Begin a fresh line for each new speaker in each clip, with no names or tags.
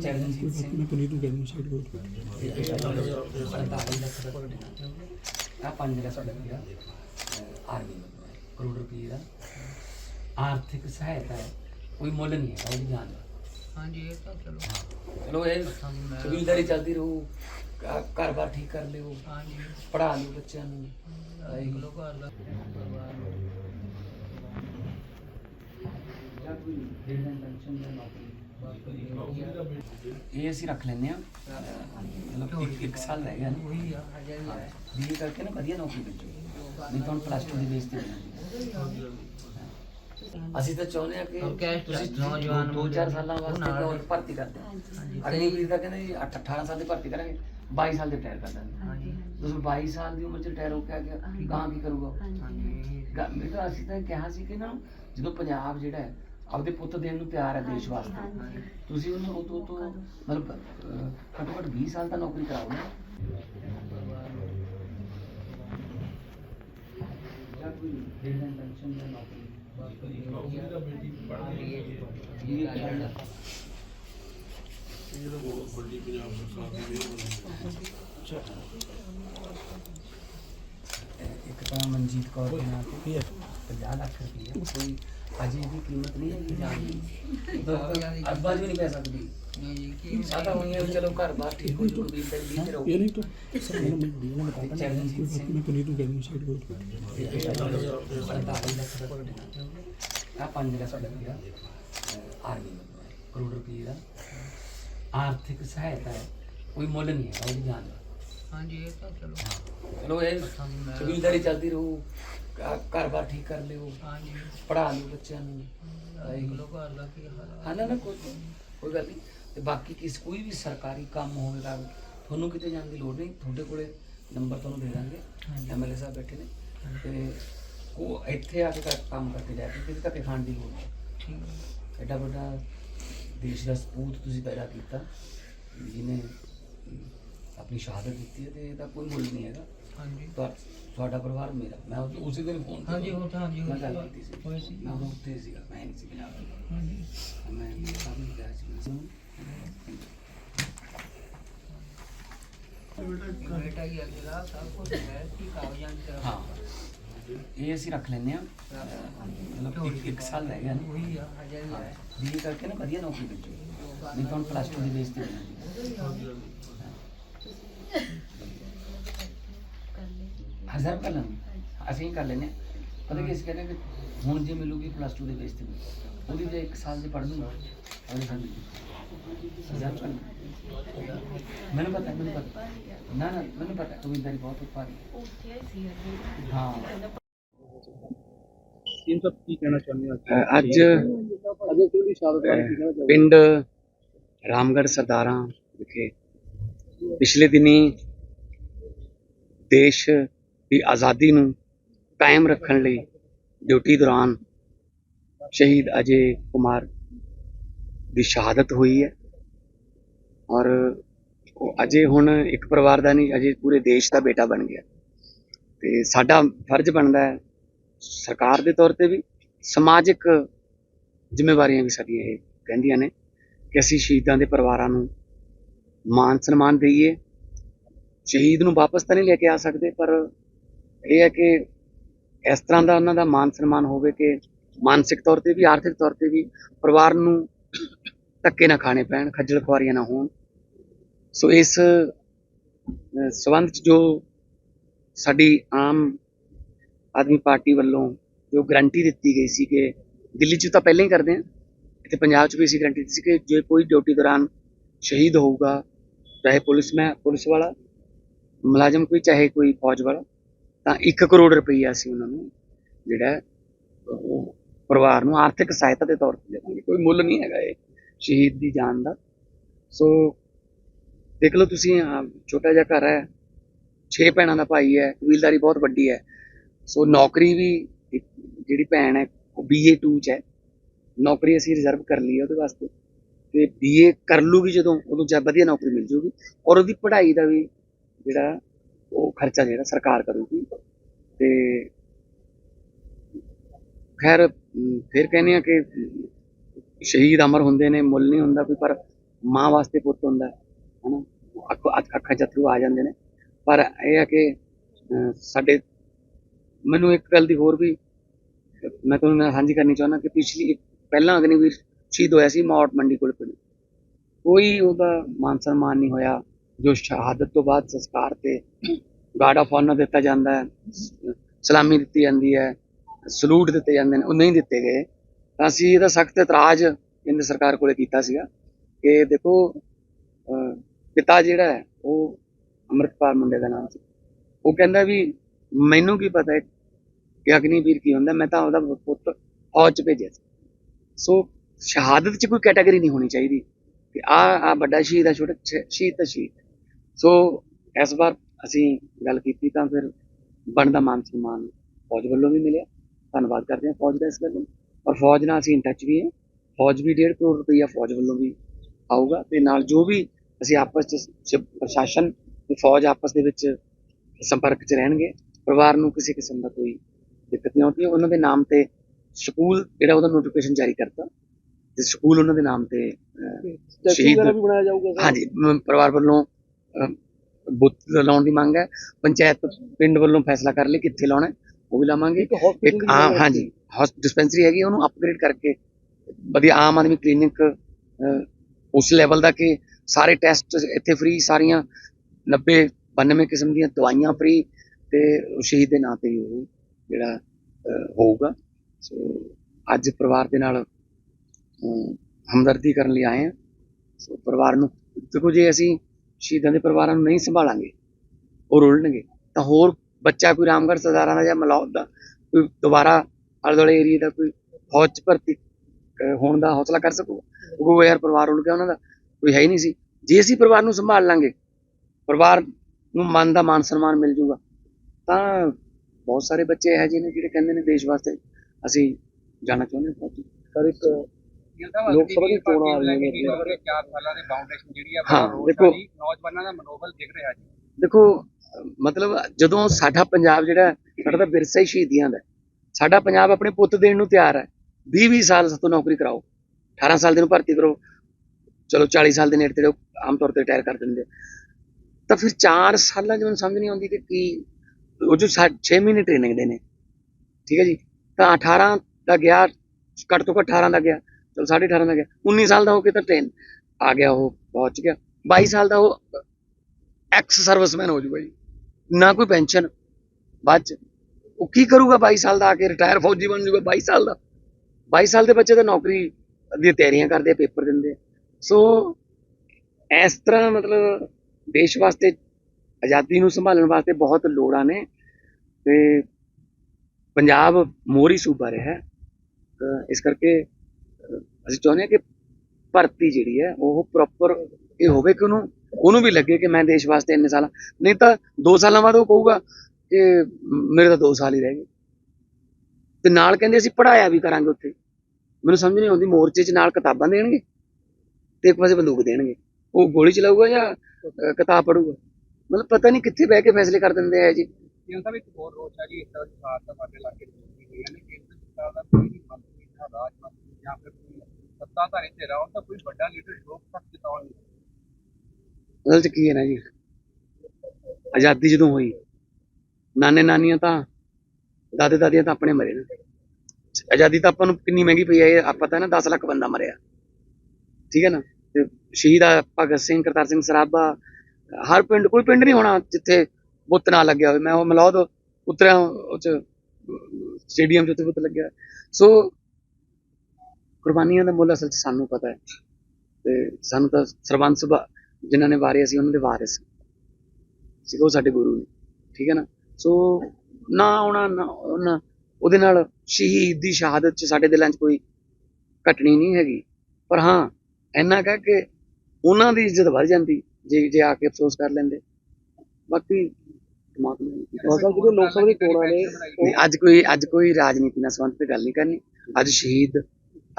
ਚਰਨਜੀਤ
ਨੂੰ ਕਹਿੰਦਾ ਸਾਈਡ ਕੋਲ
ਆ ਪੰਜ ਲੱਖ ਸਾਡਾ ਪਿਆ ਆਰਮੀ ਵੱਲੋਂ ਹੈ, ਕਰੋੜ ਰੁਪਏ ਦਾ ਆਰਥਿਕ ਸਹਾਇਤਾ ਹੈ ਕੋਈ ਮੁੱਲ ਨਹੀਂ ਹੈ ਉਹਦੀ ਜਾਨ ਦਾ
ਹਾਂਜੀ ਇਹ ਤਾਂ ਚਲੋ
ਚਲੋ ਇਹ ਕਬੀਲਦਾਰੀ ਚੱਲਦੀ ਰਹੂ ਘ- ਘਰ-ਬਾਰ ਠੀਕ ਕਰ ਲਿਓ
ਹਾਂਜੀ
ਪੜ੍ਹਾ ਲਿਓ ਬੱਚਿਆਂ ਨੂੰ
ਇੱਕ ਲੋ ਘਰ ਦਾ ਪਰਿਵਾਰ ਨੂੰ।
ਜਾਂ ਕੋਈ ਡਿਵੀਜ਼ਨ ਪੈਨਸ਼ਨ ਜਾਂ ਨੌਕਰੀ ਇਹ ਅਸੀਂ ਰੱਖ ਲੈਂਦੇ ਆ ਮਤਲਬ ਇੱਕ- ਇੱਕ ਸਾਲ ਰਹਿ ਗਿਆ ਨਾ।
ਉਹੀ ਆ। ਹੈ।
ਬੀਏ ਕਰਕੇ ਨਾ ਵਧੀਆ ਨੌਕਰੀ ਮਿਲ ਜੂਗੀ। ਨਹੀਂ ਤਾਂ ਪਲੱਸ 2 ਦੀ ਬੇਸ ਤੇ ਅਸੀਂ ਤਾਂ ਚਾਹੁੰਦੇ ਆ ਕਿ ਤੁਸੀਂ
ਨੌਜਵਾਨ
ਦੋ ਚਾਰ ਸਾਲਾਂ ਵਾਸਤੇ ਕੋਈ ਭਰਤੀ ਕਰਦੇ ਅਗਲੀ ਪੀੜ੍ਹੀ ਦਾ ਕਹਿੰਦੇ ਜੀ 8 18 ਸਾਲ ਦੀ ਭਰਤੀ ਕਰਾਂਗੇ। 22 ਸਾਲ ਦੇ ਰਿਟਾਇਰ ਕਰ ਦਾਂਗੇ।
ਹਾਂਜੀ।
ਤੁਸੀਂ 22 ਸਾਲ ਦੀ ਉਮਰ ਚ ਰਿਟਾਇਰ ਹੋ ਕੇ ਆ ਗਿਆ ਗਾਂ ਕੀ ਕਰੂਗਾ
ਹਾਂਜੀ।
ਮੈਂ ਤਾਂ ਅਸੀਂ ਤਾਂ ਕਿਹਾ ਸੀ ਕਿ ਨਾ ਜਦੋਂ ਪੰਜਾਬ ਜਿਹੜਾ ਹੈ ਆਪਦੇ ਪੁੱਤ ਦੇਣ ਨੂੰ ਤਿਆਰ ਹੈ ਦੇਸ਼ ਵਾਸਤੇ। ਤੁਸੀਂ ਉਹਨੂੰ ਉਹ ਤੋਂ ਤੋਂ ਮਤਲਬ ਅਹ, ਘੱਟੋ ਘੱਟ 20 ਸਾਲ ਤਾਂ ਨੌਕਰੀ ਕਰਾਓ ਨਾ। ਇਹ ਇੱਕ ਤਾਂ ਮਨਜੀਤ ਕੌਰ ਦੇ ਨਾਂ ਤੇ 50 ਲੱਖ ਰੁਪਏ ਕੋਈ ਅਜੇ ਦੀ ਕੀਮਤ ਨਹੀਂ ਹੈ ਜਾਣ ਦੀ ਅੱਬਾ ਜੀ ਨਹੀਂ ਪੈ ਸਕਦੀ
ਜੀ ਕੀ
ਸਾਡਾ ਹੋਈ ਹੈ ਵੀ ਚਲੋ ਘਰ ਬਾਹਰ ਠੀਕ ਹੋ ਜੂ ਕਬੀਲ ਤੇ ਲੀਹ ਤੇ ਰਹੋ
ਇਹ ਨਹੀਂ ਤਾਂ ਸਰ ਮੈਨੂੰ ਮੈਂ ਵੀਡੀਓ ਨੂੰ ਬਤਾ
ਚਰਨਜੀਤ ਸਿੰਘ
ਮੈਂ ਪੁਨੀਤ ਨੂੰ ਕਹਿੰਦਾ ਸਾਈਡ ਕੋਲ
ਆ ਪੰਜ ਲੱਖ ਸਾਡਾ ਪਿਆ ਆਰਮੀ ਵੱਲੋਂ ਹੈ, ਕਰੋੜ ਰੁਪਏ ਦਾ ਆਰਥਿਕ ਸਹਾਇਤਾ ਹੈ ਕੋਈ ਮੁੱਲ ਨਹੀਂ ਹੈ ਉਹਦੀ ਜਾਨ ਦਾ
ਹਾਂਜੀ ਇਹ ਤਾਂ
ਘਰ-ਬਾਰ ਠੀਕ ਕਰ ਲਿਓ
ਹਾਂਜੀ।
ਪੜ੍ਹਾ ਲਿਓ ਬੱਚਿਆਂ ਨੂੰ।
ਇੱਕ ਲੋ ਘਰ ਦਾ ਕੀ ਹਾਲ
ਹਾਂ ਨਾ ਨਾ ਕੋਈ ਕੋਈ ਗੱਲ ਨਹੀਂ। ਤੇ ਬਾਕੀ ਕਿਸ ਕੋਈ ਵੀ ਸਰਕਾਰੀ ਕੰਮ ਹੋਵੇਗਾ ਤੁਹਾਨੂੰ ਕਿਤੇ ਜਾਣ ਦੀ ਲੋੜ ਨਹੀਂ। ਤੁਹਾਡੇ ਕੋਲੇ ਨੰਬਰ ਤੁਹਾਨੂੰ ਦੇ ਦਾਂਗੇ। ਐਮਐਲਏ ਸਾਹਿਬ ਬੈਠੇ ਨੇ। ਤੇ ਉਹ ਇੱਥੇ ਆ ਕੇ ਕੰਮ ਕਰਕੇ ਜਾ ਕੇ ਕਿਤੇ ਧੱਕੇ ਖਾਣ ਦੀ ਲੋੜ ਨਹੀਂ।
ਠੀਕ ਹੈ।
ਐਡਾ ਵੱਡਾ ਦੇਸ਼ ਦਾ ਸਪੂਤ ਤੁਸੀਂ ਪੈਦਾ ਕੀਤਾ। ਜਿਹਨੇ ਆਪਣੀ ਸ਼ਹਾਦਤ ਦਿੱਤੀ ਹੈ ਤੇ ਇਹਦਾ ਕੋਈ ਮੁੱਲ ਨਹੀਂ ਹੈਗਾ। ਤੁਹਾਡਾ ਪਰਿਵਾਰ ਮੇਰਾ ਮੈਂ ਉਸ- ਉਸੇ ਦਿਨ ਫੋਨ ਤੇ
ਹਾਂਜੀ ਉਹ ਤਾਂ ਹਾਂਜੀ
ਮੈਂ ਗੱਲ ਕੀਤੀ ਸੀ
ਹੋਈ ਸੀ
ਮੈਂ ਉਦੋਂ ਉੱਥੇ ਸੀਗਾ ਮੈਂ ਨਹੀਂ ਸੀ ਪੰਜਾਬ ਵਿੱਚ।
ਹਾਂਜੀ
ਮੈਂ ਸਭ ਨੂੰ ਕਿਹਾ ਸੀ ਮੈਂ
ਬੇਟਾ ਹੀ ਅਗਲਾ ਸਭ ਕੁਝ ਹੈ ਕੀ ਕਾਗਜ਼ਾਂ ਦੀ ਤਰ੍ਹਾਂ
ਹਾਂ ਇਹ ਅਸੀਂ ਰੱਖ ਲੈਂਦੇ ਆ ਮਤਲਬ ਇੱਕ- ਇੱਕ ਸਾਲ ਰਹਿ ਗਿਆ ਨਾ
ਉਹੀ ਆ ਹਜੇ ਵੀ ਹੈ
ਬੀਏ ਕਰਕੇ ਨਾ ਵਧੀਆ ਨੌਕਰੀ ਮਿਲ ਜੂਗੀ ਨਹੀਂ ਤਾਂ ਹੁਣ ਪਲੱਸ 2 ਦੀ ਬੇਸ ਤੇ ਮਿਲਣੀ ਹਜ਼ਾਰ ਕਰ ਲੈਂਦੇ ਅਸੀਂ ਕਰ ਲੈਂਦੇ ਹਾਂ। ਪਤਾ ਕੀ ਅਸੀਂ ਕਹਿੰਦੇ ਕਿ ਹੁਣ ਜੇ ਮਿਲੂਗੀ ਪਲੱਸ 2 ਦੇ ਬੇਸ ਤੇ। ਉਹਦੀ ਜੇ ਇੱਕ ਸਾਲ ਦੀ ਪੜ੍ਹ ਲੂੰਗਾ। ਅਗਲੇ ਸਾਲ ਮਿਲੂ ਹਜ਼ਾਰ ਕਰ ਲੈਂਦੇ। ਮੈਨੂੰ ਪਤਾ ਮੈਨੂੰ ਪਤਾ। ਨਾ ਨਾ ਮੈਨੂੰ ਪਤਾ। ਕਬੀਲਦਾਰੀ ਬਹੁਤ ਉਪਾਰੀ ਹਾਂ।
ਇਹ ਸਭ ਕੀ ਕਹਿਣਾ ਚਾਹੁੰਦੇ ਹੋ
ਅੱਜ?
ਅਜੇ ਸਿੰਘ ਦੀ ਸ਼ਹਾਦਤ ਬਾਰੇ ਕੀ ਕਹਿਣਾ ਚਾਹੁੰਦੇ
ਪਿੰਡ ਰਾਮਗੜ੍ਹ ਸਰਦਾਰਾਂ ਵਿਖੇ ਪਿਛਲੇ ਦਿਨੀ ਦੇਸ਼ ਦੀ ਆਜ਼ਾਦੀ ਨੂੰ ਕਾਇਮ ਰੱਖਣ ਲਈ ਡਿਊਟੀ ਦੌਰਾਨ ਸ਼ਹੀਦ ਅਜੇ ਕੁਮਾਰ ਦੀ ਸ਼ਹਾਦਤ ਹੋਈ ਹੈ ਔਰ ਉਹ ਅਜੇ ਹੁਣ ਇੱਕ ਪਰਿਵਾਰ ਦਾ ਨਹੀਂ, ਅਜੇ ਪੂਰੇ ਦੇਸ਼ ਦਾ ਬੇਟਾ ਬਣ ਗਿਆ। ਤੇ ਸਾਡਾ ਫਰਜ਼ ਬਣਦਾ ਹੈ ਸਰਕਾਰ ਦੇ ਤੌਰ ਤੇ ਵੀ ਸਮਾਜਿਕ ਜ਼ਿੰਮੇਵਾਰੀਆਂ ਵੀ ਸਾਡੀਆਂ ਇਹ ਕਹਿੰਦੀਆਂ ਨੇ ਕਿ ਅਸੀਂ ਸ਼ਹੀਦਾਂ ਦੇ ਪਰਿਵਾਰਾਂ ਨੂੰ ਮਾਨ ਸਨਮਾਨ ਦਈਏ। ਸ਼ਹੀਦ ਨੂੰ ਵਾਪਸ ਤਾਂ ਨਹੀਂ ਲੈ ਕੇ ਆ ਸਕਦੇ, ਪਰ ਇਹ ਹੈ ਕਿ ਇਸ ਤਰ੍ਹਾਂ ਦਾ ਉਹਨਾਂ ਦਾ ਮਾਨ ਸਨਮਾਨ ਹੋਵੇ ਕਿ ਮਾਨਸਿਕ ਤੌਰ ਤੇ ਵੀ ਆਰਥਿਕ ਤੌਰ ਤੇ ਵੀ ਪਰਿਵਾਰ ਨੂੰ ਧੱਕੇ ਨਾ ਖਾਣੇ ਪੈਣ ਖੱਜਲ ਖੁਆਰੀਆਂ ਨਾ ਹੋਣ। ਸੋ ਇਸ ਅਹ, ਸੰਬੰਧ ਚ ਜੋ ਸਾਡੀ ਆਮ ਆਦਮੀ ਪਾਰਟੀ ਵੱਲੋਂ ਜੋ ਗਰੰਟੀ ਦਿੱਤੀ ਗਈ ਸੀ ਕਿ ਦਿੱਲੀ 'ਚ ਤਾਂ ਪਹਿਲਾਂ ਹੀ ਕਰਦੇ ਆ ਇੱਥੇ ਪੰਜਾਬ 'ਚ ਵੀ ਅਸੀਂ ਗਰੰਟੀ ਦਿੱਤੀ ਸੀ ਕਿ ਜੇ ਕੋਈ ਡਿਊਟੀ ਦੌਰਾਨ ਸ਼ਹੀਦ ਹੋਊਗਾ ਚਾਹੇ ਪੁਲਿਸ ਮੈਂ ਪੁਲਿਸ ਵਾਲਾ ਮੁਲਾਜ਼ਮ ਕੋਈ ਚਾਹੇ ਕੋਈ ਫੌਜ ਵਾਲਾ ਤਾਂ 1 ਕਰੋੜ ਰੁਪਈਆ ਅਸੀਂ ਉਹਨਾਂ ਨੂੰ ਜਿਹੜਾ ਉਹ ਪਰਿਵਾਰ ਨੂੰ ਆਰਥਿਕ ਸਹਾਇਤਾ ਦੇ ਤੌਰ ਤੇ ਦੇਵਾਂਗੇ। ਕੋਈ ਮੁੱਲ ਨਹੀਂ ਹੈਗਾ ਇਹ ਸ਼ਹੀਦ ਦੀ ਜਾਨ ਦਾ। ਸੋ ਦੇਖ ਲਓ ਤੁਸੀਂ, ਆਹ ਛੋਟਾ ਜਿਹਾ ਘਰ ਹੈ, ਛੇ ਭੈਣਾਂ ਦਾ ਭਾਈ ਹੈ, ਕਬੀਲਦਾਰੀ ਬਹੁਤ ਵੱਡੀ ਹੈ। ਸੋ ਨੌਕਰੀ ਵੀ ਜਿਹੜੀ ਭੈਣ ਹੈ, ਉਹ BA 2 ਚ ਹੈ। ਨੌਕਰੀ ਅਸੀਂ ਰਿਜ਼ਰਵ ਕਰ ਲਈ ਹੈ ਉਹਦੇ ਵਾਸਤੇ। ਤੇ BA ਕਰ ਲੂਗੀ ਜਦੋਂ, ਉਦੋਂ ਜਦ ਵਧੀਆ ਨੌਕਰੀ ਮਿਲ ਜੂਗੀ। ਔਰ ਉਹਦੀ ਪੜ੍ਹਾਈ ਦਾ ਵੀ ਜਿਹੜਾ ਉਹ ਖਰਚਾ ਜਿਹੜਾ ਸਰਕਾਰ ਕਰੂਗੀ। ਤੇ ਖੈਰ ਫਿਰ ਕਹਿੰਦੇ ਆ ਕਿ ਸ਼ਹੀਦ ਅਮਰ ਹੁੰਦੇ ਨੇ, ਮੁੱਲ ਨਹੀਂ ਹੁੰਦਾ ਕੋਈ, ਪਰ ਮਾਂ ਵਾਸਤੇ ਪੁੱਤ ਹੁੰਦਾ ਹੈ ਹਨਾ? ਅੱਖ- ਅੱਖਾਂ 'ਚ ਅੱਥਰੂ ਆ ਜਾਂਦੇ ਨੇ। ਪਰ ਇਹ ਹੈ ਕਿ ਸਾਡੇ, ਮੈਨੂੰ ਇੱਕ ਗੱਲ ਦੀ ਹੋਰ ਵੀ, ਮੈਂ ਤੁਹਾਨੂੰ ਨਾਲ ਸਾਂਝੀ ਕਰਨੀ ਚਾਹੁੰਦਾ ਕਿ ਪਿਛਲੀ ਪਹਿਲਾਂ ਅਗਨੀਵੀਰ ਸ਼ਹੀਦ ਹੋਇਆ ਸੀ ਮੌੜ ਮੰਡੀ ਕੋਲ ਪਿੰਡ। ਕੋਈ ਉਹਦਾ ਮਾਨ ਸਨਮਾਨ ਨਹੀਂ ਹੋਇਆ। ਜੋ ਸ਼ਹਾਦਤ ਤੋਂ ਬਾਅਦ ਸੰਸਕਾਰ ਤੇ, ਗਾਰਡ ਆਫ ਆਨਰ ਦਿੱਤਾ ਜਾਂਦਾ ਹੈ। ਸਲਾਮੀ ਦਿੱਤੀ ਜਾਂਦੀ ਹੈ, ਸਲੂਟ ਦਿੱਤੇ ਜਾਂਦੇ ਨੇ, ਉਹ ਨਹੀਂ ਦਿੱਤੇ ਗਏ। ਤਾਂ ਅਸੀਂ ਇਹਦਾ ਸਖਤ ਇਤਰਾਜ਼ ਕੇਂਦਰ ਸਰਕਾਰ ਕੋਲੇ ਕੀਤਾ ਸੀਗਾ ਕਿ ਦੇਖੋ ਪਿਤਾ ਜਿਹੜਾ ਹੈ, ਉਹ ਅੰਮ੍ਰਿਤਪਾਲ ਮੁੰਡੇ ਦਾ ਨਾਮ ਸੀ। ਉਹ ਕਹਿੰਦਾ ਵੀ, ਮੈਨੂੰ ਕੀ ਪਤਾ ਹੈ ਕਿ ਅਗਨੀਵੀਰ ਕੀ ਹੁੰਦਾ, ਮੈਂ ਤਾਂ ਉਹਦਾ ਪੁੱਤ ਫੌਜ ਚ ਭੇਜਿਆ ਸੀ। ਸੋ ਸ਼ਹਾਦਤ ਚ ਕੋਈ ਕੈਟਾਗਰੀ ਨਹੀਂ ਹੋਣੀ ਚਾਹੀਦੀ ਕਿ ਆ ਆ ਵੱਡਾ ਸ਼ਹੀਦ ਆ, ਛੋਟਾ ਸ਼ਹੀਦ ਤਾਂ ਸ਼ਹੀਦ। ਸੋ ਇਸ ਵਾਰ ਅਸੀਂ ਗੱਲ ਕੀਤੀ ਤਾਂ ਫਿਰ ਬਣਦਾ ਮਾਨ ਸਨਮਾਨ ਫੌਜ ਵੱਲੋਂ ਵੀ ਮਿਲਿਆ। ਧੰਨਵਾਦ ਕਰਦੇ ਹਾਂ ਫੌਜ ਦਾ ਇਸ ਗੱਲ ਨੂੰ। ਔਰ ਫੌਜ ਨਾਲ ਅਸੀਂ ਇਨ ਟੱਚ ਵੀ ਹੈ। ਫੌਜ ਵੀ 1.5 ਕਰੋੜ ਰੁਪਈਆ ਫੌਜ ਵੱਲੋਂ ਵੀ ਆਊਗਾ ਤੇ ਨਾਲ ਜੋ ਵੀ ਅਸੀਂ ਆਪਸ ਚ ਪ੍ਰਸ਼ਾਸਨ ਤੇ ਫੌਜ ਆਪਸ ਦੇ ਵਿੱਚ ਸੰਪਰਕ ਚ ਰਹਿਣਗੇ ਪਰਿਵਾਰ ਨੂੰ ਕਿਸੇ ਕਿਸਮ ਦਾ ਕੋਈ ਦਿੱਕਤ ਨਹੀਂ ਆਉਂਦੀ। ਉਹਨਾਂ ਦੇ ਨਾਮ ਤੇ ਸਕੂਲ ਜਿਹੜਾ ਉਹਦਾ ਨੋਟੀਫਿਕੇਸ਼ਨ ਜਾਰੀ ਕਰਤਾ। ਤੇ ਸਕੂਲ ਉਹਨਾਂ ਦੇ ਨਾਮ ਤੇ ਸ਼ਹੀਦ-
ਵਗੈਰਾ ਵੀ ਬਣਾਇਆ ਜਾਊਗਾ ਸਰ?
ਹਾਂਜੀ ਪਰਿਵਾਰ ਵੱਲੋਂ ਬੁੱਤ ਲਾਉਣ ਦੀ ਮੰਗ ਹੈ। ਪੰਚਾਇਤ ਪਿੰਡ ਵੱਲੋਂ ਫੈਸਲਾ ਕਰ ਲਈ ਕਿੱਥੇ ਲਾਉਣਾ ਉਹ ਵੀ ਲਾਵਾਂਗੇ।
ਇੱਕ
ਆਮ ਹਾਂਜੀ ਡਿਸਪੈਂਸਰੀ ਹੈਗੀ ਉਹਨੂੰ ਅਪਗ੍ਰੇਡ ਕਰਕੇ ਵਧੀਆ ਆਮ ਆਦਮੀ ਕਲੀਨਿਕ ਉਸ ਲੈਵਲ ਦਾ ਕਿ ਸਾਰੇ ਟੈਸਟ ਇੱਥੇ ਫ੍ਰੀ ਸਾਰੀਆਂ 90 92 ਕਿਸਮ ਦੀਆਂ ਦਵਾਈਆਂ ਫ੍ਰੀ ਤੇ ਸ਼ਹੀਦ ਦੇ ਨਾਂ ਤੇ ਹੀ ਉਹ ਜਿਹੜਾ ਹੋਊਗਾ। ਸੋ ਅੱਜ ਪਰਿਵਾਰ ਦੇ ਨਾਲ ਹਮਦਰਦੀ ਕਰਨ ਲਈ ਆਏ ਹਾਂ। ਸੋ ਪਰਿਵਾਰ ਨੂੰ ਦੇਖੋ ਜੇ ਅਸੀਂ ਸ਼ਹੀਦਾਂ ਦੇ ਪਰਿਵਾਰਾਂ ਨੂੰ ਨਹੀਂ ਸੰਭਾਲਾਂਗੇ, ਉਹ ਰੁਲਣਗੇ, ਤਾਂ ਹੋਰ ਬੱਚਾ ਕੋਈ ਰਾਮਗੜ੍ਹ ਸਰਦਾਰਾਂ ਦਾ ਜਾਂ ਮਲੌਦ ਦਾ, ਕੋਈ ਦੁਬਾਰਾ ਆਲੇ ਦੁਆਲੇ ਏਰੀਆ ਦਾ ਕੋਈ ਫੌਜ ਚ ਭਰਤੀ ਹੋਣ ਦਾ ਹੌਸਲਾ ਕਰ ਸਕੂਗਾ ਉਹ ਯਾਰ ਪਰਿਵਾਰ ਰੁਲ ਗਿਆ ਉਹਨਾਂ ਦਾ, ਕੋਈ ਹੈ ਹੀ ਨਹੀਂ ਸੀ। ਜੇ ਅਸੀਂ ਪਰਿਵਾਰ ਨੂੰ ਸੰਭਾਲ ਲਾਂਗੇ, ਪਰਿਵਾਰ ਨੂੰ ਮਨ ਦਾ ਮਾਨ ਸਨਮਾਨ ਮਿਲ ਜੂਗਾ, ਤਾਂ ਬਹੁਤ ਸਾਰੇ ਬੱਚੇ ਇਹੋ ਜਿਹੇ ਨੇ ਜਿਹੜੇ ਕਹਿੰਦੇ ਨੇ ਦੇਸ਼ ਵਾਸਤੇ ਅਸੀਂ ਜਾਣਾ ਚਾਹੁੰਦੇ ਹਾਂ।
ਸਰ ਇੱਕ ਲੋਕ ਸਭਾ ਦੀਆਂ ਚੋਣਾਂ ਆ ਰਹੀਆਂ ਨੇ।
ਰਿਹਾ ਚਾਰ ਸਾਲਾਂ ਦੇ ਫਾਊਂਡੇਸ਼ਨ ਜਿਹੜੀ ਆ
ਹਾਂ, ਦੇਖੋ।
ਨੌਜਵਾਨਾਂ ਦਾ ਮਨੋਬਲ ਦਿਖ ਰਿਹਾ ਜੀ।
ਦੇਖੋ ਮਤਲਬ ਜਦੋਂ ਸਾਡਾ ਪੰਜਾਬ ਜਿਹੜਾ ਸਾਡਾ ਤਾਂ ਵਿਰਸਾ ਹੀ ਸ਼ਹੀਦੀਆਂ ਦਾ। ਸਾਡਾ ਪੰਜਾਬ ਆਪਣੇ ਪੁੱਤ ਦੇਣ ਨੂੰ ਤਿਆਰ ਹੈ। 20 20 ਸਾਲ ਸਾਤੋਂ ਨੌਕਰੀ ਕਰਾਓ। 18 ਸਾਲ ਦੇ ਨੂੰ ਭਰਤੀ ਕਰੋ। ਚਲੋ 40 ਸਾਲ ਦੇ ਨੇੜੇ ਤੇੜੇ ਆਮ ਤੌਰ ਤੇ ਰਿਟਾਇਰ ਕਰ ਦਿੰਦੇ। ਤਾਂ ਫਿਰ 4 ਸਾਲਾਂ ਮੈਨੂੰ ਸਮਝ ਨਹੀਂ ਆਉਂਦੀ ਕਿ ਕੀ ਉਹ ਜੋ 6 ਮਹੀਨੇ ਟ੍ਰੇਨਿੰਗ ਦੇ ਨੇ। ਠੀਕ ਹੈ ਜੀ? ਤਾਂ 18 ਦਾ ਗਿਆ ਘੱਟ ਤੋਂ ਘੱਟ 18 ਦਾ ਗਿਆ। ਚਲੋ 18.5 ਦਾ ਗਿਆ। 19 ਸਾਲ ਦਾ ਹੋ ਕੇ ਤਾਂ ਟ੍ਰੇਨ ਆ ਗਿਆ ਉਹ, ਪਹੁੰਚ ਗਿਆ। 22 ਸਾਲ ਦਾ ਉਹ ਐਕਸ ਸਰਵਿਸਮੈਨ ਹੋ ਜੂਗਾ ਜੀ ਨਾ ਕੋਈ ਪੈਨਸ਼ਨ ਬਾਅਦ ਚ ਉਹ ਕੀ ਕਰੂਗਾ 22 ਸਾਲ ਦਾ ਆ ਕੇ? ਰਿਟਾਇਰ ਫੌਜੀ ਬਣ ਜੂਗਾ 22 ਸਾਲ ਦਾ। 22 ਸਾਲ ਦੇ ਬੱਚੇ ਤਾਂ ਨੌਕਰੀ ਦੀਆਂ ਤਿਆਰੀਆਂ ਕਰਦੇ ਆ ਪੇਪਰ ਦਿੰਦੇ ਸੋ ਇਸ ਤਰ੍ਹਾਂ ਮਤਲਬ ਦੇਸ਼ ਵਾਸਤੇ, ਆਜ਼ਾਦੀ ਨੂੰ ਸੰਭਾਲਣ ਵਾਸਤੇ ਬਹੁਤ ਲੋੜਾਂ ਨੇ। ਤੇ ਪੰਜਾਬ ਮੋਰੀ ਸੂਬਾ ਰਿਹਾ। ਇਸ ਕਰਕੇ ਅਸੀਂ ਚਾਹੁੰਦੇ ਹਾਂ ਕਿ ਭਰਤੀ ਜਿਹੜੀ ਹੈ ਉਹ ਪ੍ਰੋਪਰ ਇਹ ਹੋਵੇ ਕਿ ਉਹਨੂੰ ਉਹਨੂੰ ਵੀ ਲੱਗੇ ਕਿ ਮੈਂ ਦੇਸ਼ ਵਾਸਤੇ ਇੰਨੇ ਸਾਲ, ਨਹੀਂ ਤਾਂ 2 ਸਾਲਾਂ ਬਾਅਦ ਉਹ ਕਹੂਗਾ ਕਿ ਮੇਰੇ ਤਾਂ 2 ਸਾਲ ਹੀ ਰਹਿ ਗਏ। ਤੇ ਨਾਲ ਕਹਿੰਦੇ ਅਸੀਂ ਪੜਾਇਆ ਵੀ ਕਰਾਂਗੇ ਉੱਥੇ। ਮੈਨੂੰ ਸਮਝ ਨਹੀਂ ਆਉਂਦੀ, ਮੋਰਚੇ 'ਚ ਨਾਲ ਕਿਤਾਬਾਂ ਦੇਣਗੇ ਤੇ ਇੱਕ ਪਾਸੇ ਬੰਦੂਕ ਦੇਣਗੇ। ਉਹ ਗੋਲੀ ਚਲਾਊਗਾ ਜਾਂ ਕਿਤਾਬ ਪੜੂਗਾ ਮਤਲਬ ਪਤਾ ਨਹੀਂ ਕਿੱਥੇ ਬਹਿ ਕੇ ਫੈਸਲੇ ਕਰ ਦਿੰਦੇ ਆ ਜੀ।
ਇਹਨਾਂ ਦਾ ਇੱਕ ਹੋਰ ਰੋਸ਼ ਹੈ ਜੀ, ਇਸ ਤਰ੍ਹਾਂ ਦੀ ਸਾਥ ਦਾ ਸਾਡੇ ਇਲਾਕੇ ਦੇ ਵਿੱਚ ਨੇ ਕੇਂਦਰ ਸਰਕਾਰ ਦਾ ਕੋਈ ਵੀ ਮੰਤਰੀ ਜਾਂ ਰਾਜ ਮੰਤਰੀ ਜਾਂ ਫਿਰ ਸੱਤਾਧਾਰੀ ਤੇ ਰਾਉਂ ਤਾਂ ਕੋਈ ਵੱਡਾ ਲੀਡਰ ਲੋਕ ਤੱਕ ਜਿਤਾਉਣ ਨਹੀਂ।
ਅਸਲ 'ਚ ਕੀ ਹੈ ਨਾ ਜੀ? ਆਜ਼ਾਦੀ ਜਦੋਂ ਹੋਈ, ਨਾਨੇ ਨਾਨੀਆਂ ਤਾਂ, ਦਾਦੇ ਦਾਦੀਆਂ ਤਾਂ ਆਪਣੇ ਮਰੇ ਨੇ। ਆਜ਼ਾਦੀ ਤਾਂ ਆਪਾਂ ਨੂੰ ਕਿੰਨੀ ਮਹਿੰਗੀ ਪਈ ਹੈ, ਆਪਾਂ ਪਤਾ ਨਾ 10 ਲੱਖ ਬੰਦਾ ਮਰਿਆ। ਠੀਕ ਹੈ ਨਾ? ਤੇ ਸ਼ਹੀਦ ਆ ਭਗਤ ਸਿੰਘ, ਕਰਤਾਰ ਸਿੰਘ ਸਰਾਭਾ, ਹਰ ਪਿੰਡ, ਕੋਈ ਪਿੰਡ ਨਹੀਂ ਹੋਣਾ ਜਿੱਥੇ ਬੁੱਤ ਨਾ ਲੱਗਿਆ ਹੋਵੇ। ਮੈਂ ਉਹ ਮਲੌਦ ਉਤਰਿਆ, ਉਹ ਚ ਸਟੇਡੀਅਮ 'ਚ ਬੁੱਤ ਲੱਗਿਆ। ਸੋ ਕੁਰਬਾਨੀਆਂ ਦਾ ਮੁੱਲ ਅਸਲ 'ਚ ਸਾਨੂੰ ਪਤਾ ਹੈ। ਤੇ ਸਾਨੂੰ ਤਾਂ ਸਰਬੰਸ ਜਿਨ੍ਹਾਂ ਨੇ ਵਾਰੇ ਸੀ ਉਹਨਾਂ ਦੇ ਵਾਰਿਸ ਸੀ ਉਹ ਸਾਡੇ ਗੁਰੂ ਨੇ। ਠੀਕ ਹੈ ਨਾ? ਸੋ ਨਾ ਆਉਣਾ ਨਾ ਉਹਦੇ ਨਾਲ ਸ਼ਹੀਦ ਦੀ ਸ਼ਹਾਦਤ 'ਚ ਸਾਡੇ ਦਿਲਾਂ 'ਚ ਕੋਈ ਘਟਣੀ ਨਹੀਂ ਹੈਗੀ। ਪਰ ਹਾਂ ਇੰਨਾ ਕਹਿ ਕਿ ਉਹਨਾਂ ਦੀ ਇੱਜ਼ਤ ਵੱਧ ਜਾਂਦੀ ਜੇ ਜੇ ਆ ਕੇ ਅਫਸੋਸ ਕਰ ਲੈਂਦੇ। ਬਾਕੀ
ਲੋਕ ਸਭਾ ਨੇ
ਨਹੀਂ, ਅੱਜ ਕੋਈ ਅੱਜ ਕੋਈ ਰਾਜਨੀਤੀ ਨਾਲ ਸੰਬੰਧਿਤ ਗੱਲ ਨਹੀਂ ਕਰਨੀ। ਅੱਜ ਸ਼ਹੀਦ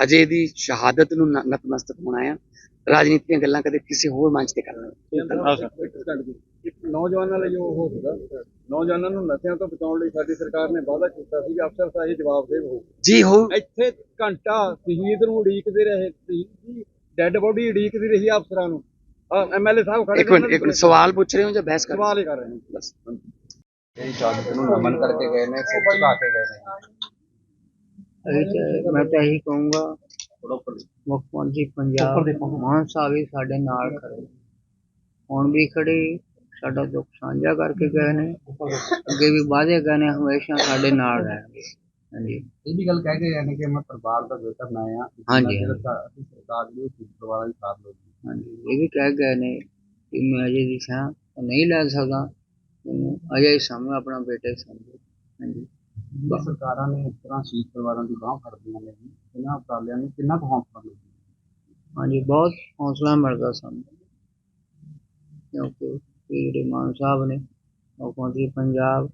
ਅਜੇ ਦੀ ਸ਼ਹਾਦਤ ਨੂੰ ਨਤਮਸਤਕ ਹੋਣਾ ਆ ਰਾਜਨੀਤੀ ਦੀਆਂ ਗੱਲਾਂ ਕਦੇ ਕਿਸੇ ਹੋਰ ਮੰਚ ਤੇ ਕਰਨਾ
ਨੌਜਵਾਨਾਂ ਲਈ ਉਹ ਹੋਊਗਾ ਨੌਜਵਾਨਾਂ ਨੂੰ ਨਸ਼ਿਆਂ ਤੋਂ ਬਚਾਉਣ ਲਈ ਸਾਡੀ ਸਰਕਾਰ ਨੇ ਵਾਅਦਾ ਕੀਤਾ ਸੀ ਕਿ ਅਫਸਰ ਸਾਹਿਬ ਜਵਾਬਦੇਹ ਹੋਊ
ਜੀ ਹੋ।
ਇੱਥੇ ਘੰਟਾ ਸ਼ਹੀਦ ਨੂੰ ਉਡੀਕਦੇ ਰਹੇ ਜੀ ਡੈੱਡ ਬੋਡੀ ਉਡੀਕਦੀ ਰਹੀ ਅਫਸਰਾਂ ਨੂੰ। ਐਮਐਲਏ ਸਾਹਿਬ ਖੜੇ
ਇੱਕ ਮਿੰਟ ਇੱਕ ਮਿੰਟ ਸਵਾਲ ਪੁੱਛ ਰਹੇ ਹੋ ਜਾਂ ਬਹਿਸ ਕਰ ਰਹੇ ਹੋ?
ਸਵਾਲ ਹੀ ਕਰ ਰਹੇ ਨੇ।
ਬਸ
ਇਹ ਸ਼ਹਾਦਤ ਨੂੰ ਨਮਨ ਕਰਕੇ ਗਏ ਨੇ ਸਿਰ ਝੁਕਾ ਕੇ ਗਏ ਨੇ।
ਤਾਂ ਮੈਂ ਤਾਂ ਇਹੀ ਕਹੂੰਗਾ ਮੁੱਖ ਮੰਤਰੀ ਪੰਜਾਬ ਮਾਨ ਸਾਹਿਬ ਵੀ ਸਾਡੇ ਨਾਲ ਖੜੇ ਹੁਣ ਵੀ ਖੜੇ ਸਾਡਾ ਦੁੱਖ ਸਾਂਝਾ ਕਰਕੇ ਗਏ ਨੇ। ਅੱਗੇ ਵੀ ਵਾਅਦੇ ਗਏ ਨੇ ਹਮੇਸ਼ਾ ਸਾਡੇ ਨਾਲ ਰਹਿਣਗੇ। ਹਾਂਜੀ।
ਇਹ ਵੀ ਗੱਲ ਕਹਿ ਕੇ ਗਏ ਨੇ ਕਿ ਮੈਂ ਪਰਿਵਾਰ ਦਾ ਬੇਟਾ ਮੈਂ ਆ।
ਹਾਂਜੀ।
ਅਸੀਂ ਸਰਕਾਰ ਉਹ ਪਰਿਵਾਰਾਂ ਦੀ ਸਾਥ ਲਊਗੀ
ਹਾਂਜੀ। ਇਹ ਵੀ ਕਹਿ ਗਏ ਨੇ ਕਿ ਮੈਂ ਅਜੇ ਦੀ ਸਾਂ ਨਹੀਂ ਲੈ ਸਕਦਾ। ਅਜੇ ਸਮਝ ਆਪਣਾ ਬੇਟਾ ਸਮਝੋ। ਹਾਂਜੀ।
ਜਿਹੜੀ ਸਰਕਾਰਾਂ ਨੇ ਇਸ ਤਰ੍ਹਾਂ ਸ਼ਹੀਦ ਪਰਿਵਾਰਾਂ ਦੀ ਬਾਹ ਫੜਦੀਆਂ ਨੇ ਜੀ, ਇਹਨਾਂ ਉਪਰਾਲਿਆਂ ਨੂੰ ਕਿੰਨਾ ਕੁ ਹੌਸਲਾ ਮਿਲਦਾ
ਹਾਂਜੀ ਬਹੁਤ ਹੌਸਲਾ ਮਿਲਦਾ ਸਾਨੂੰ। ਕਿਉਂਕਿ ਇਹ ਜਿਹੜੇ ਮਾਨ ਸਾਹਿਬ ਨੇ ਮੁੱਖ ਮੰਤਰੀ ਪੰਜਾਬ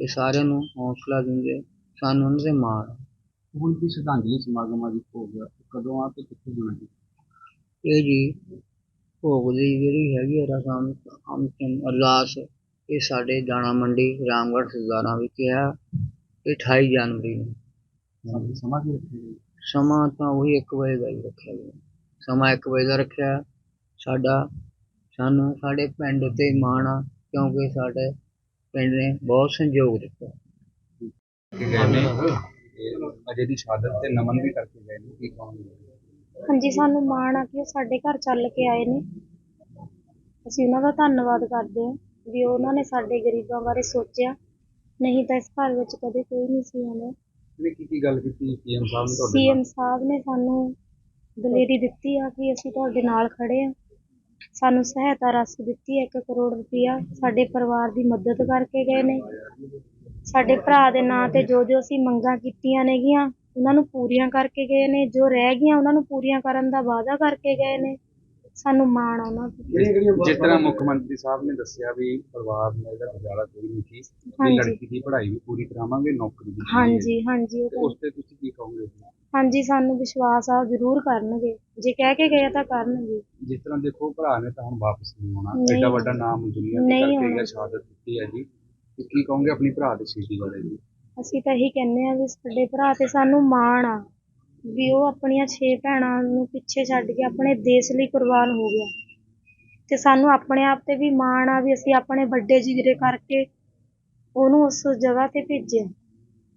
ਇਹ ਸਾਰਿਆਂ ਨੂੰ ਹੌਸਲਾ ਦਿੰਦੇ ਸਾਨੂੰ ਉਹਨਾਂ ਤੇ ਮਾਣ। ਆ।
ਹੁਣ ਵੀ ਸ਼ਰਧਾਂਜਲੀ ਸਮਾਗਮਾਂ ਦੀ ਹੋ ਗਿਆ ਕਦੋਂ ਆ ਤੇ ਕਿੱਥੇ ਹੋਣਾ ਜੀ?
ਇਹ ਜੀ ਭੋਗ ਦੀ ਜਿਹੜੀ ਹੈਗੀ ਆ ਰਸਮ ਅੰਤਿਮ ਅਰਦਾਸ ਇਹ ਸਾਡੇ ਦਾਣਾ ਮੰਡੀ ਰਾਮਗੜ੍ਹ ਸਰਦਾਰਾਂ ਵਿਖੇ ਆ। ਇਹ 28 ਜਨਵਰੀ ਨੂੰ।
ਸਮਾਂ- ਕੀ ਰੱਖਿਆ ਜੀ
ਸਮਾਂ ਤਾਂ ਉਹੀ 1 ਵਜੇ ਦਾ ਹੀ ਰੱਖਿਆ ਗਿਆ। ਸਮਾਂ 1 ਵਜੇ ਦਾ ਰੱਖਿਆ। ਸਾਡਾ ਸਾਨੂੰ ਸਾਡੇ ਪਿੰਡ ਤੇ ਮਾਣ ਆ ਕਿਉਂਕਿ ਸਾਡੇ ਪਿੰਡ ਨੇ ਬਹੁਤ ਸਹਿਯੋਗ ਦਿੱਤਾ।
ਕਿ ਗਏ ਨੇ। ਤੇ ਅਜੇ ਦੀ ਸ਼ਹਾਦਤ ਤੇ ਨਮਨ ਵੀ ਕਰਕੇ ਗਏ ਨੇ। ਕੀ ਕਹਾਂਗੇ?
ਹਾਂਜੀ ਸਾਨੂੰ ਮਾਣ ਆ ਕਿ ਉਹ ਸਾਡੇ ਘਰ ਚੱਲ ਕੇ ਆਏ ਨੇ। ਅਸੀਂ ਉਹਨਾਂ ਦਾ ਧੰਨਵਾਦ ਕਰਦੇ ਹਾਂ ਵੀ ਉਹਨਾਂ ਨੇ ਸਾਡੇ ਗਰੀਬਾਂ ਬਾਰੇ ਸੋਚਿਆ। ਨਹੀਂ ਤਾਂ ਇਸ ਘਰ ਵਿੱਚ ਕਦੇ ਕੋਈ ਨਹੀਂ ਸੀ ਆਉਂਦਾ।
ਇਹਨੇ ਕੀ ਕੀ ਗੱਲ ਕੀਤੀ? ਸੀਐਮ ਸਾਹਿਬ ਨੇ ਤੁਹਾਡੇ
ਸੀਐਮ
ਨਾਲ?
ਸਾਹਿਬ ਨੇ ਸਾਨੂੰ ਦਲੇਰੀ ਦਿੱਤੀ ਆ ਕਿ ਅਸੀਂ ਤੁਹਾਡੇ ਨਾਲ ਖੜੇ ਆ। ਸਾਨੂੰ ਸਹਾਇਤਾ ਰਾਸ਼ੀ ਦਿੱਤੀ ਹੈ 1 ਕਰੋੜ ਰੁਪਇਆ ਸਾਡੇ ਪਰਿਵਾਰ ਦੀ ਮਦਦ ਕਰਕੇ ਗਏ ਨੇ। ਸਾਡੇ ਭਰਾ ਦੇ ਨਾਂ ਤੇ ਜੋ ਜੋ ਅਸੀਂ ਮੰਗਾਂ ਕੀਤੀਆਂ ਨੇਗੀਆਂ ਉਹਨਾਂ ਨੂੰ ਪੂਰੀਆਂ ਕਰਕੇ ਗਏ ਨੇ। ਜੋ ਰਹਿ ਗਈਆਂ ਉਹਨਾਂ ਨੂੰ ਪੂਰੀਆਂ ਕਰਨ ਦਾ ਵਾਅਦਾ ਕਰਕੇ ਗਏ ਨੇ। ਸਾਨੂੰ ਮਾਣ ਉਹਨਾਂ ਤੇ
ਜਿਸ ਤਰ੍ਹਾਂ ਮੁੱਖ ਮੰਤਰੀ ਸਾਹਿਬ ਨੇ ਦੱਸਿਆ ਵੀ ਪਰਿਵਾਰ ਨਾਲ ਇਹਦਾ ਗੁਜ਼ਾਰਾ ਕੋਈ ਨਹੀਂ ਸੀ ਵੀ
ਹਾਂਜੀ।
ਲੜਕੀ ਦੀ ਪੜ੍ਹਾਈ ਵੀ ਪੂਰੀ ਕਰਾਵਾਂਗੇ ਨੌਕਰੀ ਵੀ ਦੇਵਾਂਗੇ।
ਹਾਂਜੀ ਹਾਂਜੀ ਉਹ
ਤੇ
ਤਾਂ
ਉਸ ਤੇ ਤੁਸੀਂ ਕੀ ਕਹੋਗੇ
ਹਾਂਜੀ ਸਾਨੂੰ ਵਿਸ਼ਵਾਸ ਆ ਉਹ ਜ਼ਰੂਰ ਕਰਨਗੇ। ਜੇ ਕਹਿ ਕੇ ਗਏ ਆ ਤਾਂ ਕਰਨਗੇ।
ਜਿਸ ਤਰ੍ਹਾਂ ਦੇਖੋ ਭਰਾ ਨੇ ਤਾਂ ਹੁਣ ਵਾਪਸ ਨਹੀਂ ਆਉਣਾ।
ਨਹੀਂ
ਐਡਾ। ਵੱਡਾ ਨਾਮ ਦੁਨੀਆ ਤੇ
ਨਹੀਂ
ਕਰਕੇ
ਆਉਣਾ।
ਗਿਆ ਸ਼ਹਾਦਤ ਦਿੱਤੀ ਹੈ ਜੀ। ਤੇ ਕੀ ਕਹੋਗੇ ਆਪਣੀ ਭਰਾ ਦੀ ਸ਼ਹੀਦੀ ਬਾਰੇ ਜੀ?
ਅਸੀਂ ਤਾਂ ਇਹੀ ਕਹਿੰਦੇ ਆ ਵੀ ਸਾਡੇ ਭਰਾ ਤੇ ਸਾਨੂੰ ਮਾਣ ਆ। ਵੀ ਉਹ ਆਪਣੀਆਂ ਛੇ ਭੈਣਾਂ ਨੂੰ ਪਿੱਛੇ ਛੱਡ ਕੇ ਆਪਣੇ ਦੇਸ਼ ਲਈ ਕੁਰਬਾਨ ਹੋ ਗਿਆ। ਤੇ ਸਾਨੂੰ ਆਪਣੇ ਆਪ ਤੇ ਵੀ ਮਾਣ ਆ ਵੀ ਅਸੀਂ ਆਪਣੇ ਵੱਡੇ ਜਿਗਰੇ ਕਰਕੇ ਉਹਨੂੰ ਉਸ ਜਗ੍ਹਾ ਤੇ ਭੇਜਿਆ।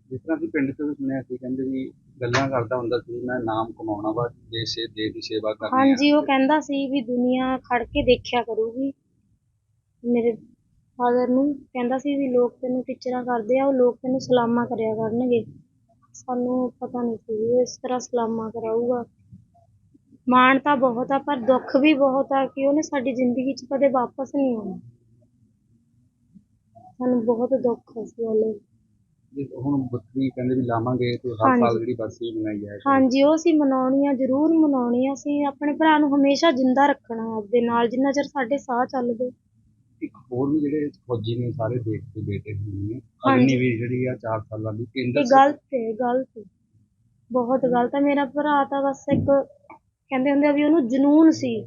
ਜਿਸ ਤਰ੍ਹਾਂ ਅਸੀਂ ਪਿੰਡ ਤੋਂ ਵੀ ਸੁਣਿਆ ਸੀ ਕਹਿੰਦੇ ਵੀ ਗੱਲਾਂ ਕਰਦਾ ਹੁੰਦਾ ਸੀ ਮੈਂ ਨਾਮ ਕਮਾਉਣਾ ਵਾ ਦੇਸ਼ ਦੇਸ਼ ਦੀ ਸੇਵਾ ਕਰਨੀ ਹੈ
ਹਾਂਜੀ ਉਹ ਕਹਿੰਦਾ ਸੀ ਵੀ ਦੁਨੀਆ ਖੜ ਕੇ ਦੇਖਿਆ ਕਰੂਗੀ। ਮੇਰੇ ਫਾਦਰ ਨੂੰ ਕਹਿੰਦਾ ਸੀ ਵੀ ਲੋਕ ਤੈਨੂੰ ਟੀਚਰਾਂ ਕਰਦੇ ਆ ਉਹ ਲੋਕ ਤੈਨੂੰ ਸਲਾਮਾਂ ਕਰਿਆ ਕਰਨਗੇ। ਸਾਨੂੰ ਪਤਾ ਨਹੀਂ ਸੀ ਇਸ ਤਰ੍ਹਾਂ ਸਲਾਮਾਂ ਕਰਾਊਗਾ। ਮਾਣ ਤਾਂ ਬਹੁਤ ਆ ਪਰ ਦੁੱਖ ਵੀ ਬਹੁਤ ਆ ਕਿ ਉਹਨੇ ਸਾਡੀ ਜ਼ਿੰਦਗੀ 'ਚ ਕਦੇ ਵਾਪਸ ਨਹੀਂ ਆਉਣਾ। ਸਾਨੂੰ ਬਹੁਤ ਦੁੱਖ ਆ ਇਸ ਗੱਲ
ਜੀ, ਹੁਣ ਬੱਕਰੀ ਕਹਿੰਦੇ ਵੀ ਲਾਵਾਂਗੇ ਤੇ ਹਰ
ਹਾਂਜੀ।
ਸਾਲ ਜਿਹੜੀ ਬਰਸੀ ਮਨਾਈ ਜਾਏ।
ਹਾਂਜੀ ਉਹ ਅਸੀਂ ਮਨਾਉਣੀ ਆ ਜ਼ਰੂਰ ਮਨਾਉਣੀ ਆ ਅਸੀਂ ਆਪਣੇ ਭਰਾ ਨੂੰ ਹਮੇਸ਼ਾ ਜਿੰਦਾ ਰੱਖਣਾ ਆਪਦੇ ਨਾਲ ਜਿੰਨਾ ਚਿਰ ਸਾਡੇ ਸਾਹ ਚੱਲਦੇ।
ਇੱਕ ਹੋਰ ਵੀ ਜਿਹੜੇ ਫੌਜੀ ਨੇ ਸਾਰੇ ਦੇਸ਼ ਦੇ ਬੇਟੇ ਹੁੰਦੇ ਨੇ
ਹਾਂਜੀ।
ਅਗਨੀਵੀਰ ਜਿਹੜੀ ਆ 4 ਸਾਲਾਂ ਦੀ ਕੇਂਦਰ
ਇਹ ਗਲਤ ਹੈ ਗਲਤ ਹੈ। ਬਹੁਤ ਗਲਤ ਹੈ। ਮੇਰਾ ਭਰਾ ਤਾਂ ਬਸ ਇੱਕ ਕਹਿੰਦੇ ਹੁੰਦੇ ਆ ਵੀ ਉਹਨੂੰ ਜਨੂਨ ਸੀ।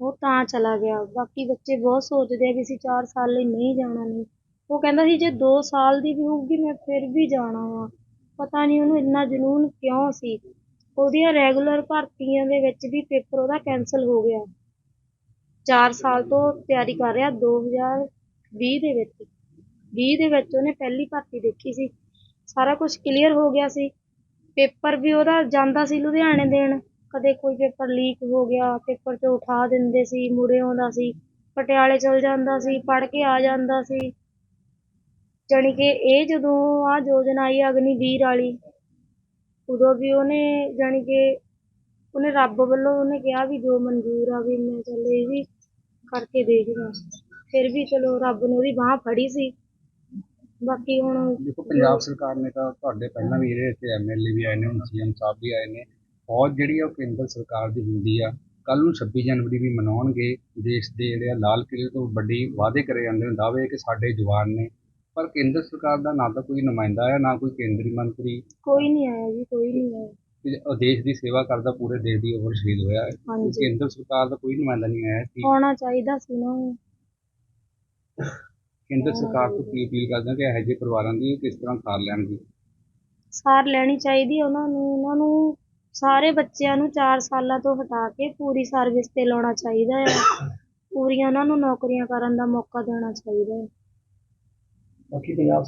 ਉਹ ਤਾਂ ਚਲਾ ਗਿਆ। ਬਾਕੀ ਬੱਚੇ ਬਹੁਤ ਸੋਚਦੇ ਆ ਵੀ ਅਸੀਂ 4 ਸਾਲ ਲਈ ਨਹੀਂ ਜਾਣਾ ਨਹੀਂ ਉਹ ਕਹਿੰਦਾ ਸੀ ਜੇ 2 ਸਾਲ ਦੀ ਵੀ ਹੋਊਗੀ ਮੈਂ ਫਿਰ ਵੀ ਜਾਣਾ ਆ ਪਤਾ ਨਹੀਂ ਉਹਨੂੰ ਇੰਨਾ ਜਨੂਨ ਕਿਉਂ ਸੀ। ਉਹਦੀਆਂ ਰੈਗੂਲਰ ਭਰਤੀਆਂ ਦੇ ਵਿੱਚ ਵੀ ਪੇਪਰ ਉਹਦਾ ਕੈਨਸਲ ਹੋ ਗਿਆ। 4 ਸਾਲ ਤੋਂ ਤਿਆਰੀ ਕਰ ਰਿਹਾ 2020 ਦੇ ਵਿੱਚ। 20 ਦੇ ਵਿੱਚ ਉਹਨੇ ਪਹਿਲੀ ਭਰਤੀ ਦੇਖੀ ਸੀ। ਸਾਰਾ ਕੁਝ ਕਲੀਅਰ ਹੋ ਗਿਆ ਸੀ। ਪੇਪਰ ਵੀ ਉਹਦਾ ਜਾਂਦਾ ਸੀ ਲੁਧਿਆਣੇ ਦੇਣ। ਕਦੇ ਕੋਈ ਪੇਪਰ ਲੀਕ ਹੋ ਗਿਆ, ਪੇਪਰ 'ਚੋਂ ਉਠਾ ਦਿੰਦੇ ਸੀ, ਮੁੜੇ ਆਉਂਦਾ ਸੀ। ਪਟਿਆਲੇ ਚਲ ਜਾਂਦਾ ਸੀ, ਪੜ੍ਹ ਕੇ ਆ ਜਾਂਦਾ ਸੀ। ਜਾਣੀ ਕਿ ਇਹ ਜਦੋਂ ਆ ਯੋਜਨਾ ਆਈ ਅਗਨੀ ਵੀਰ ਵਾਲੀ, ਉਦੋਂ ਵੀ ਉਹਨੇ ਜਾਣੀ ਕਿ ਉਹਨੇ ਰੱਬ ਵੱਲੋਂ ਉਹਨੇ ਕਿਹਾ ਵੀ ਜੋ ਮਨਜ਼ੂਰ ਆ ਵੀ ਮੈਂ ਚੱਲ ਇਹ ਵੀ ਕਰਕੇ ਦੇਖਦਾ ਫਿਰ ਵੀ ਚਲੋ ਰੱਬ ਨੇ ਉਹਦੀ ਬਾਹ ਫੜੀ ਸੀ। ਬਾਕੀ ਹੁਣ
ਦੇਖੋ ਪੰਜਾਬ ਸਰਕਾਰ ਨੇ ਤਾਂ ਤੁਹਾਡੇ ਪਹਿਲਾਂ ਵੀ ਜਿਹੜੇ ਇੱਥੇ ਐਮਐਲਏ ਵੀ ਆਏ ਨੇ ਹੁਣ ਸੀਐਮ ਸਾਹਿਬ ਵੀ ਆਏ ਨੇ। ਫੌਜ ਜਿਹੜੀ ਆ ਉਹ ਕੇਂਦਰ ਸਰਕਾਰ ਦੀ ਹੁੰਦੀ ਆ। ਕੱਲ ਨੂੰ 26 ਜਨਵਰੀ ਵੀ ਮਨਾਉਣਗੇ। ਦੇਸ਼ ਦੇ ਜਿਹੜੇ ਆ ਲਾਲ ਕਿਲੇ ਤੋਂ ਵੱਡੀ ਵਾਅਦੇ ਕਰੇ ਜਾਂਦੇ ਨੇ। ਦਾਅਵੇ ਕਿ ਸਾਡੇ ਜਵਾਨ ਨੇ। ਪਰ ਕੇਂਦਰ ਸਰਕਾਰ ਦਾ ਨਾ ਤਾਂ ਕੋਈ ਨੁਮਾਇੰਦਾ ਆਇਆ ਨਾ ਕੋਈ ਕੇਂਦਰੀ ਮੰਤਰੀ।
ਕੋਈ ਨਹੀਂ ਆਇਆ ਜੀ ਕੋਈ ਨਹੀਂ ਆਇਆ।
ਦੇਸ਼ ਦੀ ਸੇਵਾ ਕਰਦਾ ਪੂਰੇ ਦੇਸ਼ ਦੀ ਓਵਰ ਸ਼ਹੀਦ ਹੋਇਆ ਹੈ।
ਹਾਂਜੀ।
ਕੇਂਦਰ ਸਰਕਾਰ ਦਾ ਕੋਈ ਨੁਮਾਇੰਦਾ ਨਹੀਂ ਆਇਆ ਕਿ
ਆਉਣਾ ਚਾਹੀਦਾ ਸੀ ਨਾ। ਉਹ।
ਕੇਂਦਰ ਸਰਕਾਰ ਤੋਂ ਕੀ ਅਪੀਲ ਕਰਦੇ ਹੋ ਕਿ ਇਹੋ ਜਿਹੇ ਪਰਿਵਾਰਾਂ ਦੀ ਕਿਸ ਤਰ੍ਹਾਂ ਸਾਰ ਲੈਣਗੇ
ਸਾਰ ਲੈਣੀ ਚਾਹੀਦੀ ਹੈ ਉਹਨਾਂ ਨੂੰ। ਉਹਨਾਂ ਨੂੰ ਸਾਰੇ ਬੱਚਿਆਂ ਨੂੰ 4 ਸਾਲਾਂ ਤੋਂ ਹਟਾ ਕੇ ਪੂਰੀ ਸਰਵਿਸ ਤੇ ਲਾਉਣਾ ਚਾਹੀਦਾ ਹੈ। ਪੂਰੀਆਂ ਉਹਨਾਂ ਨੂੰ ਨੌਕਰੀਆਂ ਕਰਨ ਦਾ ਮੌਕਾ ਦੇਣਾ ਚਾਹੀਦਾ ਹੈ।
ਬਾਕੀ ਪੰਜਾਬ